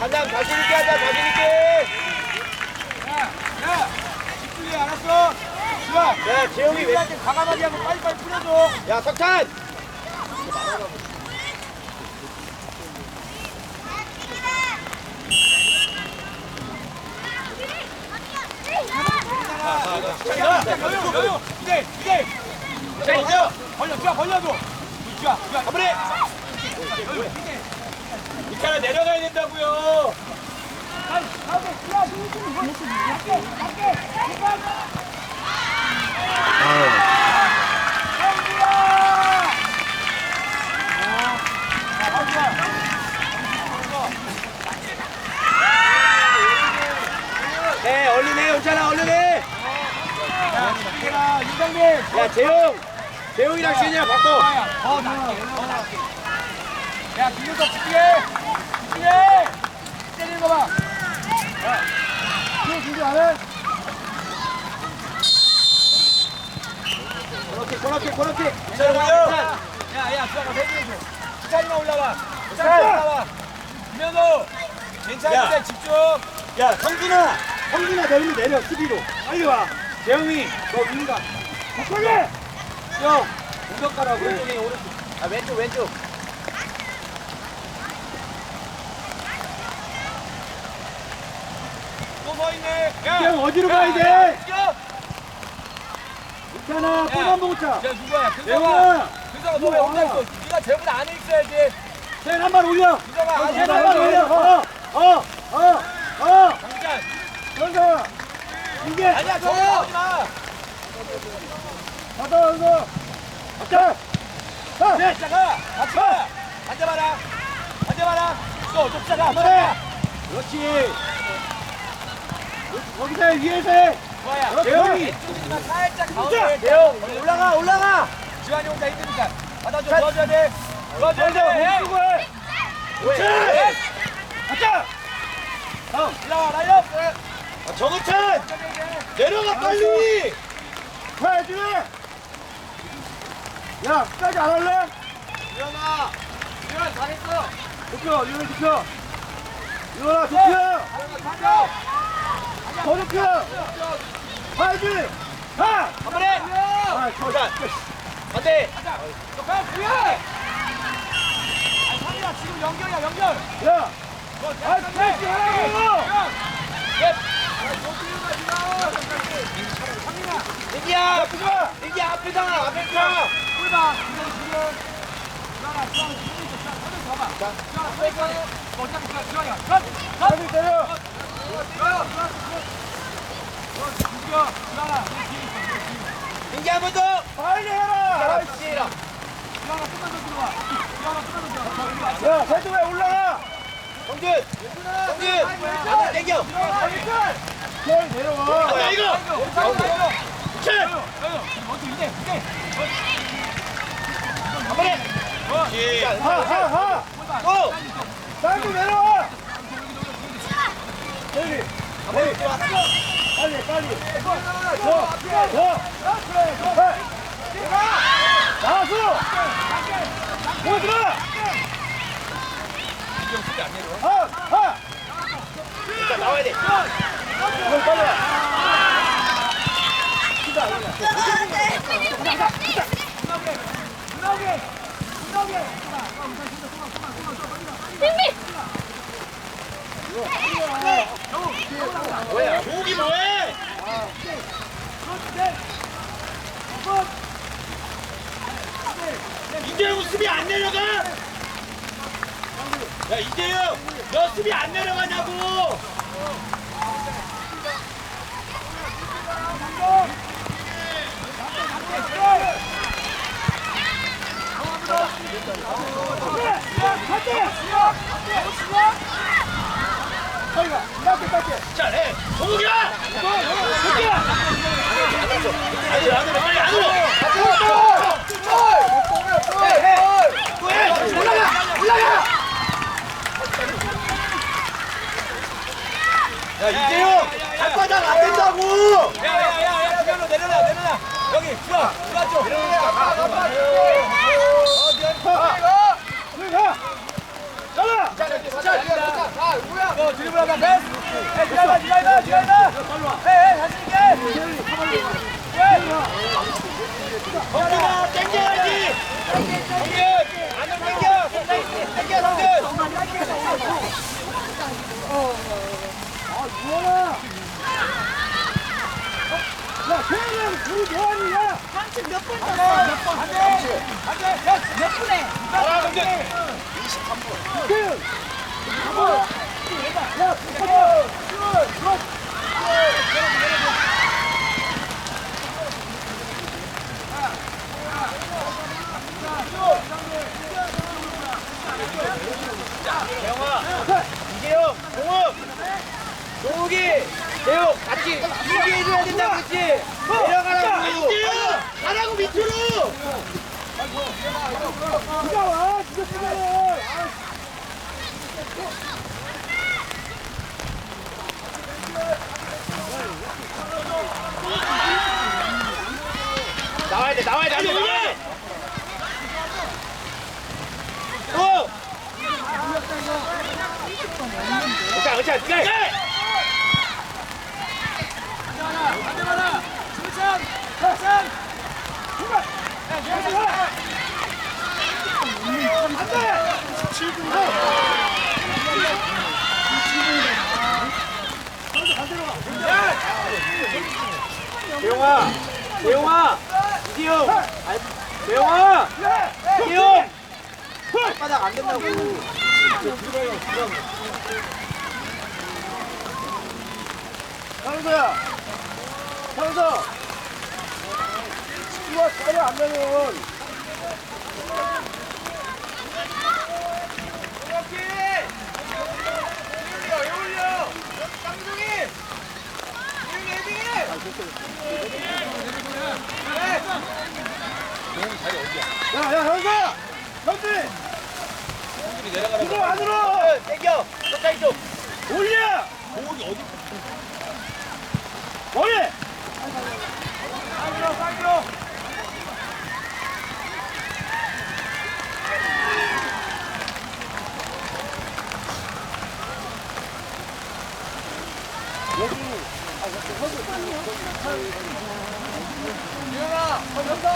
한장 자신 있게 하자 자신 있게. 야, 집중해, 알았어? 좋아. 야 재영이 왜? 우리한테 과감하게 하고 빨리빨리 풀어줘. 야 석찬. 자, 여유, 여유. 이대, 이대. 자 이제 벌려, 좋아, 벌려줘. 좋아, 좋아. 가버려. 이카라 내려가야 된다고요. 네 얼른 해 괜찮아 얼른 해. 야, 윤정민. 야 재영. 재영이랑 신이랑 바꿔. 더 낮게, 더 낮게. 야, 김윤석 집중해. 집중해. 때리는 거 봐. 야, 지금 준비 안 해? 코너킥 코너킥 코너킥. 자, 자 야, 야, 수아가 해줘줘. 수찬이만 올라와. 수찬이 올라와. 김현우. 괜찮은데 야. 집중. 야 성준아. 성준아 너 일로 내려 수비로. 빨리 와. 재영이 너 위인가. 바꿔게. 형. 공격 가라고. 왼쪽에 오른쪽. 아 왼쪽 왼쪽. 또서 있네. 야. 형 어디로 가야 돼? 야, 괜찮아. 골만 보고 차. 야? 근성아. 재영아. 근성아, 너왜 혼자 있어? 네가 쟤보다 안에 있어야지. 쟤한발 올려. 근성아, 안에 쟤 한발 올려. 있어야지. 어. 어. 어. 어. 강기찬. 현서. 이게. 아니야, 저거 하지 마. 가자 현서. 가자. 자. 네, 시작아. 같이 가. 앉아봐라. 앉아봐라. 또, 또 시작아. 그래. 그렇지. 거기서 해, 위에서 해. 좋아야. 왼쪽이지만 살짝 가운데. 재영 올라가 올라가. 지환이 혼자 힘드니까. 받아줘, 도와줘야 돼. 도와줘야 돼. 해. 그렇지. 가자. 다음. 올라와, 라이업. 아, 정우찬 내려가 빨리. 해야지. 야 끝까지 안 할래? 일어나. 지환 잘했어. 좁혀 유현 좁혀. 유현아. 가자. 더 좁혀. 해야지. 가. 한번에. 아 정우찬. 안돼. 가, 지환. 아니, 상이야, 지금 연결이야, 연결. 야. 너아 패스 하라고. 민기야, 야. 민기야 앞에 가, 앞에 가. 꿀봐. 지금 지금. 지환아, 지환아, 지금 있어. 손을 잡아. 지환아, 손을 잡아. 너 어차피 지환, 지환이야. 전, 전. 빨리 때려. 민기야, 지환아, 너 뒤에 있어. 너 뒤에 있어. 민기 한번 더. 빨리 해라. 아이씨. 지환아, 좀만 더 들어와. 지환아, 좀만 더 들어와. 저, 이리 와. 야 세도 왜 올라가? 성준. 성준. 나도 땡겨. 형 내려와. 야 이거. chen 먼저 이대, 이 대. 한 번에. 하하하. 또. 빨리 내려와. 빨리. 빨리. 빨리 빨리. 더. 더. 나와서. 보여주라. 하. 하. 일단 나와야 돼. 형 빨리 와. 분하게, 분하게. 뭐야? 조기 뭐해? 이재용 수비 안 내려가? 야 이재용, 너 수비 안 내려가냐고? 자, 해. 동욱이야! 동욱이야! 아니, 안으로, 빨리 안으로! 야, 이재용! 발바닥 안 된다고! 야, 야, 야, 야, 주변으로 내려놔, 내려놔. 여기, 주아, 주아 쪽. 어, 지나가 지나가 지나가 에에 자신 몇분 몇 분에? 아 성준 대영아 이재영 동욱 동욱이 대영 같이 얘기해줘야 된다 그랬지 내려가라고 이재영 가라고 밑으로 누가 와 진짜 쓰면은 나와야 돼 나와야 돼 안돼 받아 재용아 이재용 아니, 재용아 이재용 발바닥 안 된다고. 현서야 현서 이거 차례 안 되면 야 야 현서야 현준이 이거 안으로 땡겨 가까이 좀 올려 머리 사이드로 사이드로 유영아, 걸렸어.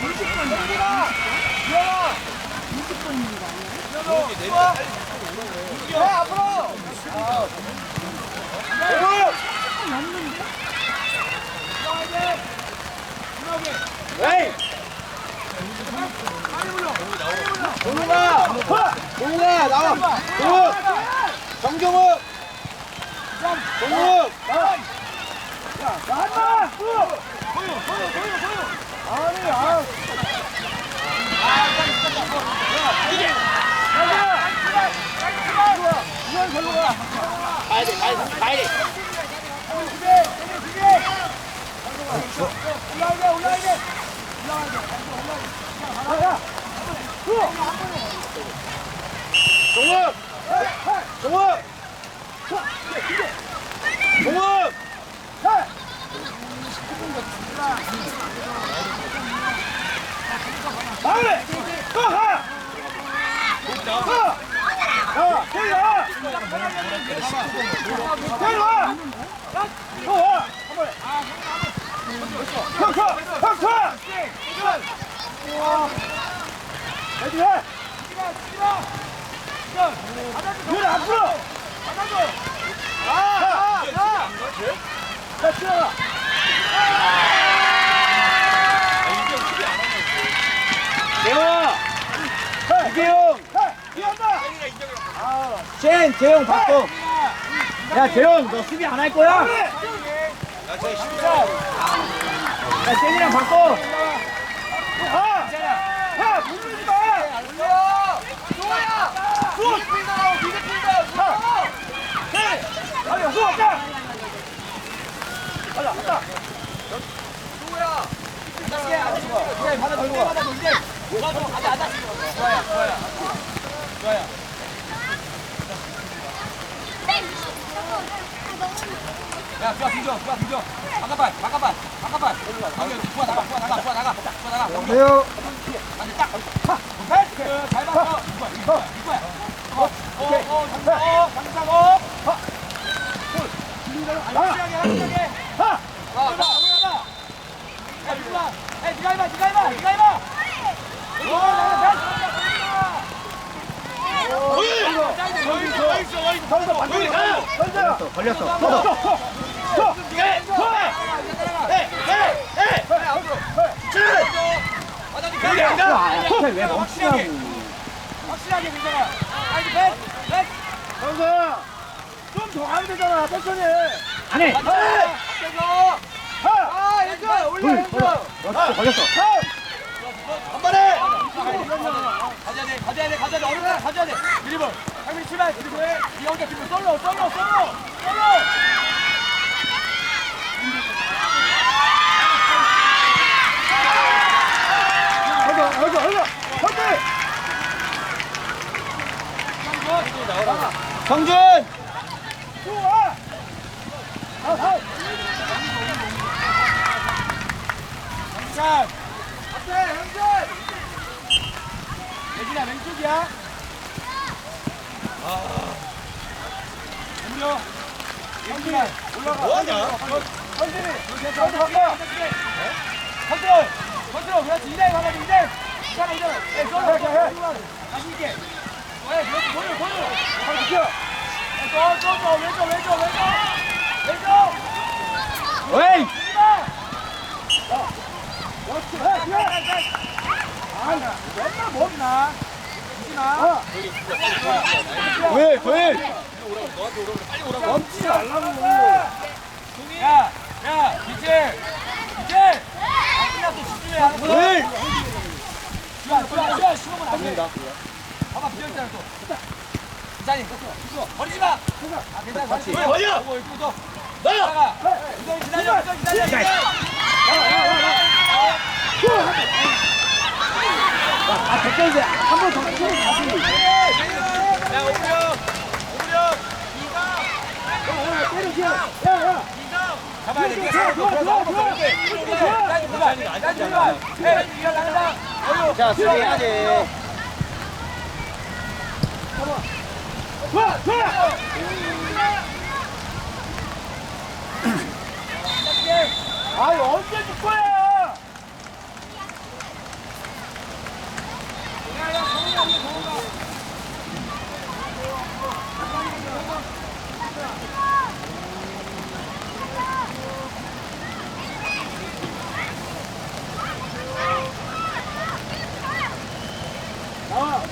20분. 유영아, 유영아. 20분입니다. 유영아, 해 앞으로. 에이 동욱아 동욱아 나와 동욱 정정욱 동욱 야, 나한다! 아니, 아. 이건 절로 가. 가야 돼 가야 돼 가야 돼 올라가야 돼, 올라가야 돼. 야, 야. 후. 동욱 동욱 동욱 해. 또 가. 가. 야, 저기 와. 저기 와. 또 와. 형, 쳐. 형, 쳐. 해지 해. 윤 앞으로. 아, 아, 아. 자, 뛰어라. 재영아 해. 이재용 해. 뛰어온다. 아, 젠 재용 바꿔 야 재용 너 수비 안 할 거야? 마무리. 야 젠이랑 바꿔 아! 야, 물리지 마! 수호야! 수호! 미드필더! 미드필더! 네! 아니, 수호 없다! 가자, 가자! 수호야! 이제 받아 들고 가. 야, 좋아, 뒤져, 좋아, 뒤져. 바깥발, 바깥발, 바깥발. 여기, 좋아, 나가, 좋아, 나가, 좋아, 나가, 좋아, 나가. 네요. 아니, 딱. 패스, 잘 봤어. 이거야, 이거야, 이거야. 어, 어, 어, 장사, 어, 어. 확실하게 확실하게 하! 가, 가, 올라가. 야, 민구야. 야, 니가 해봐, 니가 해봐, 니가 해봐. 오, 나가, 나가, 던져 반대 가! 던져! 걸렸어 던져! 쳐! 해! 쳐! 해! 해! 해! 여기 안 가! 왜 확실하게. 확실하게, 민정아. 아이고, 백, 백. 던져! 좀더 가면 되잖아 천천히 안해! 앞에서. 하! 아, 연주, 올려, 연주. 하! 걸렸어 한 번에! 가져야 돼, 가져야 돼, 가져야 돼, 어렵다, 가져야 돼. 드리블. 상민 출발, 드리블. 이 혼자 드리블, 솔로, 솔로, 솔로, 솔로. 던져! 던져! 던져! 성준! 좋아! 아, 아. 자, 앞에, 현준. 예진아, 왼쪽이야. 아. 예진아, 올라가. 뭐하냐? 현준이, 현준 바꿔. 컨트롤, 컨트롤, 그렇지. 이대 가봐, 이대. 괜찮아, 이대. 에, 해. 다시 있게. 왜, 그렇지, 돌려, 돌려. 한 지켜! 또, 또, 또, 왼쪽, 왼쪽, 왼쪽. 왼쪽. 이마. 그렇지! 해! 해! 아, 맨날 먹나? 이지마. 아. 왜? 도일! 멈추지 말라고 야, 야, 이제, 이제. 안 끝났어, 집중해. 알 주아, 주아, 주아, 심으면 안 돼. 봐봐, 비었잖아, 또. 기사님, 버리지 마. 아, 괜찮아, 같이. 왜 버려? 이거, 이거, 이거. 너! 이거 기다려, 이거 기다려, 이거. 아, 백경이제 한번 더 치고 가지. 야, 오브려. 오브려. 때리지. 야, 야. 잡아야 돼. 좋아, 이거 좋아, 잡아, 좋아, 잡아, 좋아. 이렇게. 이렇게. 사이드 들어가. 사이드 들어가. 해, 이거 나가자. 어휴. 자. 좋아, 좋아. 아이, 언제 줄 거야? 나와.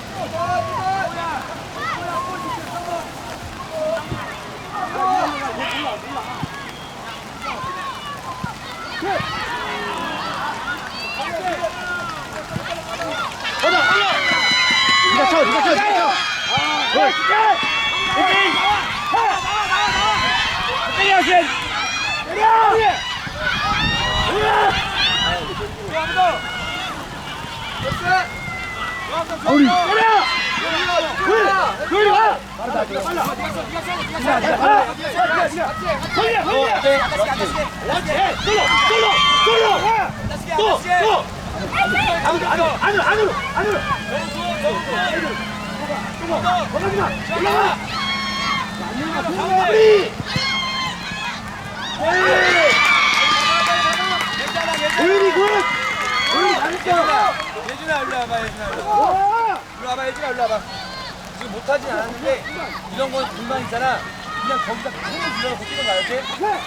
가자, 올라. 니가 쳐, 니가 쳐, 니가 쳐. 아, 오케이. 하. 때려야지. 때려. 우리 때려. 둘, 둘 와. 안으로, 안으로, 안으로, 안으로, 마. 올라가. 마무리. 우리 굿. 우리 잘했어. 예준아, 일로 와봐, 예준아. 일로 와봐. 와. 일로 와봐, 예준아, 일로 와봐. 지금 못하진 않았는데, 이런 건 불만 있잖아. 그냥 거기다 손을 이렇게? 네.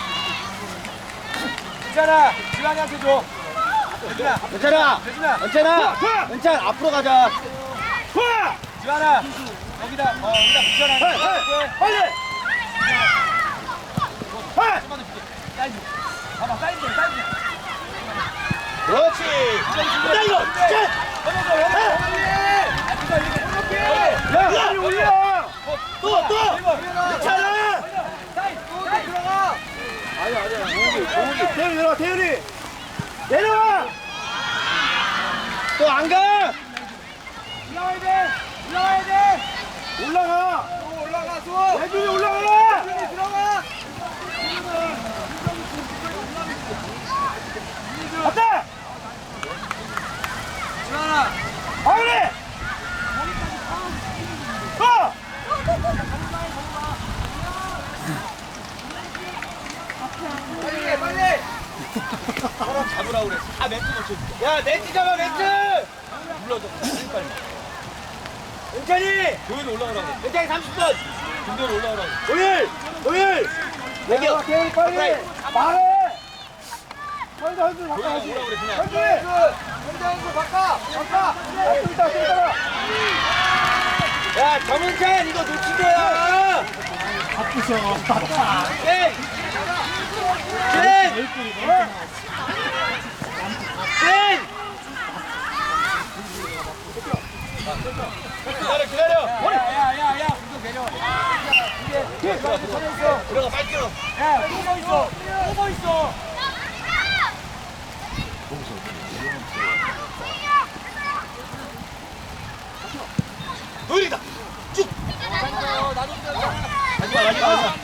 괜찮아. 지환이한테 줘. 예준아, 괜찮아. 예준아. 괜찮아. 괜찮아. 앞으로 가자. 지환아. 여기다, 어, 여기다 붙여놔. 빨리. 좀만 더 붙여. 사이즈. 봐봐, 사이즈, 사이즈. 그렇지. 자 이거. 자. 넘어져, 넘어져, 빨리. 아, 이거 이렇게. 야, 빨리 올려. 또, 또. 드리블. 괜찮아. 사이즈, 사이즈 들어가. 아니야, 아니야. 동욱이, 동욱이. 태율이 내려와, 태율이. 내려와. 또 안 가. 올라와야 돼. 올라와야 돼. 올라가. 또 올라가, 또. 해준이 올라가. 예준이 들어가. 갔다. 지환아. 마무리. 어. 사람 잡으라고 그랬어. 아, 멘트 놓쳐. 야 렌즈 잡아 렌즈 불러줘. 빨리 빨리. 은찬이 올라오라고. 그래. 은찬이 30분. 김도현이 올라오라고. 그래. 도일 도일. 내가 내겨 개인 빨리. 빨리. 말해. 현재 현재 바꿔. 하지 오라고 그래, 그냥. 현재 현재 바꿔. 바꿔. 또 있다 야 정은찬 이거 놓친 거야. 바쁘셔. 땡! 땡! 땡! 기다려, 기다려. 야, 야, 야, 무슨 내려. 들어가, 빨리 뛰어. 야 누워 있어 누워 있어 도현이다. 쭉. 가지 마, 가지 마, 가지 마.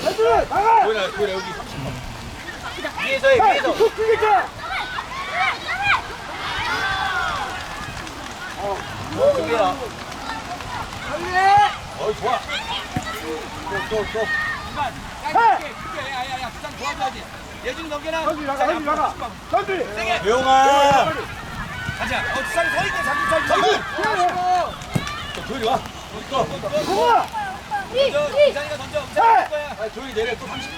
현재 나가 도현아, 도현아 여기. 위에서 해 위에서 툭 튀기 자 저기야 어, 좋아. 또 또또 해! 야, 야, 야, 부산 도와줘야지. 예준이 넘겨라. 현재 나가 현재 나가 세게. 조용아 가자. 어, 부산이 서 있대. 자기 서 있대. 도현이 와. 또, 또, 또. 동아 던져. 부산이가 던져. 부산이 할 거야. 아 조이 내려 또 30분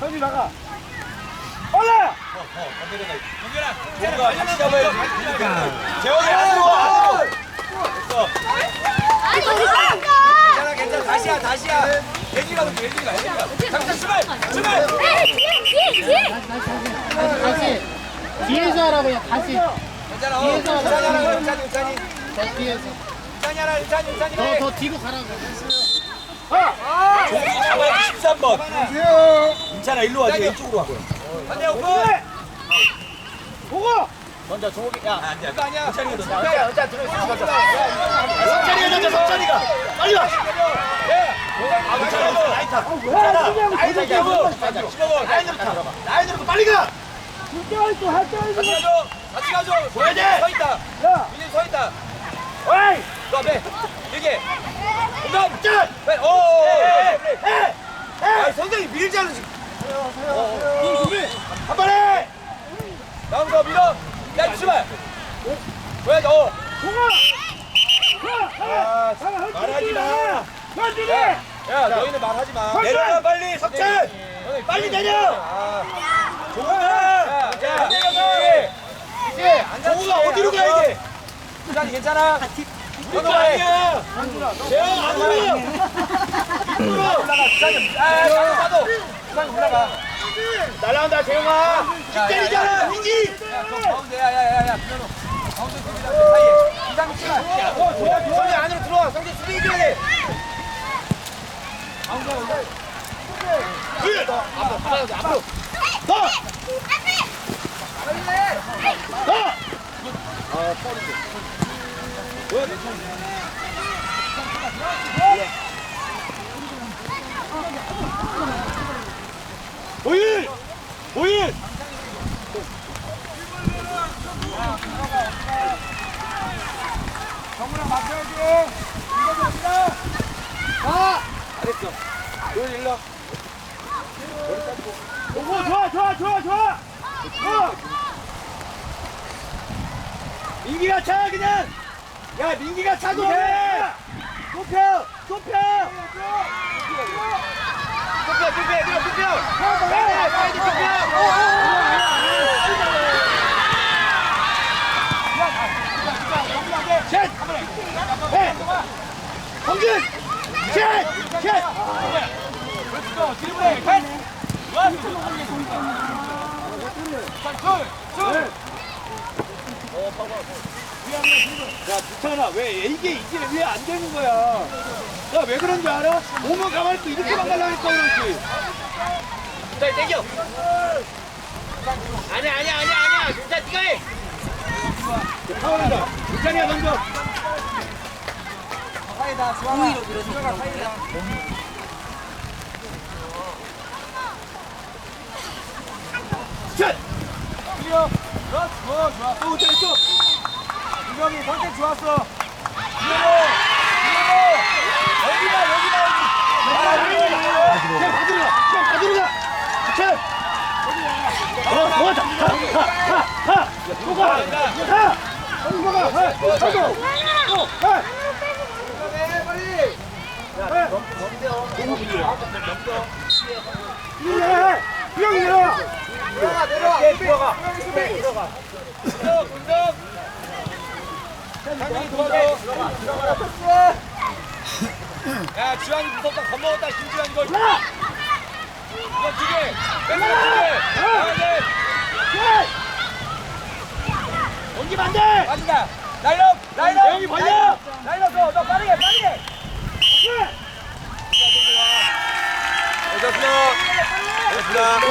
현재 나가 올라 어, 어, 안 내려가. 넘겨라. 뭔가 같이 잡아야지 재원이 안으로 와, 안으로. 됐어. 괜찮아, 괜찮아. 다시야, 다시야. 예준이가 던져, 예준이가, 예준이가. 장사 출발, 출발. 다시 뒤에서 하라고요 다시 괜찮아. 어, 뒤에서. 우찬이, 우찬이. 더 뒤에서 하라, 우찬이, 우찬이. 더더 뒤로 가라고 종이 잡아야 13번 괜찮아 일로 와지 왼쪽으로 와 반대 오픈. 보고 먼저 종욱이 야 안돼. 그거 아니야. 석찬이가 던져 야, 은찬 들어있어 석찬이가 던져 석찬이가 빨리 와 아, 은찬아 라인 타 은찬아 라인 타고 라인으로 타 라인으로 빨리 가 있어 할때 같이 가줘. 같이 가줘. 줘야 돼. 서 있다. 야 민희 서 있다. 어이 너 앞에. 이게. 공감. 짠 빨리. 오. 해! 아, 선생님 밀자는 지금. 한 번에 다음 거 밀어. 야, 출발. 보야지. 어. 동아 말하지 마 현진이 야, 너희는 말하지 마. 내려가 빨리 석찬 너희 빨리 내려 아. 종욱아 야, 야, 내려가. 이제 앉아. 종욱아 어디로 가야 돼 부산이 괜찮아. 이거 아니야 재영 안으로 올라가. 부산이. 아, 나도 나도. 부산이 올라가. 날라온다 재영아 야, 때리잖아 민기 야, 저 가운데. 야, 야, 야, 야. 김현우. 가운데 수비 사이에. 부산이 출발. 어, 성재 안으로 들어와. 성재 수비 해줘야 돼. 정우랑 맞춰야지 이거 잘 했어. 보일 일로. 오고 좋아 좋아 좋아 좋아 좋아 민기가 차 그냥. 야 민기가 차도 돼. 좁혀. 좁혀. 좁혀 좁혀 이거 좁혀. 셋. 해. 셋. 셋. 또 드리블해. 펜. 원. 둘. 둘. 야, 부찬아, 왜 이게 이게 왜 안 되는 거야? 야, 왜 그런지 알아? 몸을 가만히 있고 이렇게만 가려니까 그렇지. 자, 땡겨. 아니야, 아니야, 아니야, 아니야. 진짜 네가 해. 파울한다. 부찬이가 던져. 사이다. 주황아. 들어가 사이다. 셋. 클리어 좋아 좋아 좋아 또 잘했어. 유경이 선택 좋았어 여기다 여기다 여기. 자, 받으러 가. 자, 받으러 가. 부찬. 어, 어, 자, 가, 가, 가, 가. 누가? 가. 누가? 가. 가. 어, 가. 이리와. 수영이 내려와. 들어가 내려와 네, 들어가. 들어가. 운동 운동 상민이 도와줘 야 주환이 무섭다 겁먹었다 김주환 이거 이거 두개 왼쪽 두개 나가야 돼 옮기면 안 돼. 빠진다 라인업 라인업. 라인업 너, 너 빠르게 빠르게 어서오세요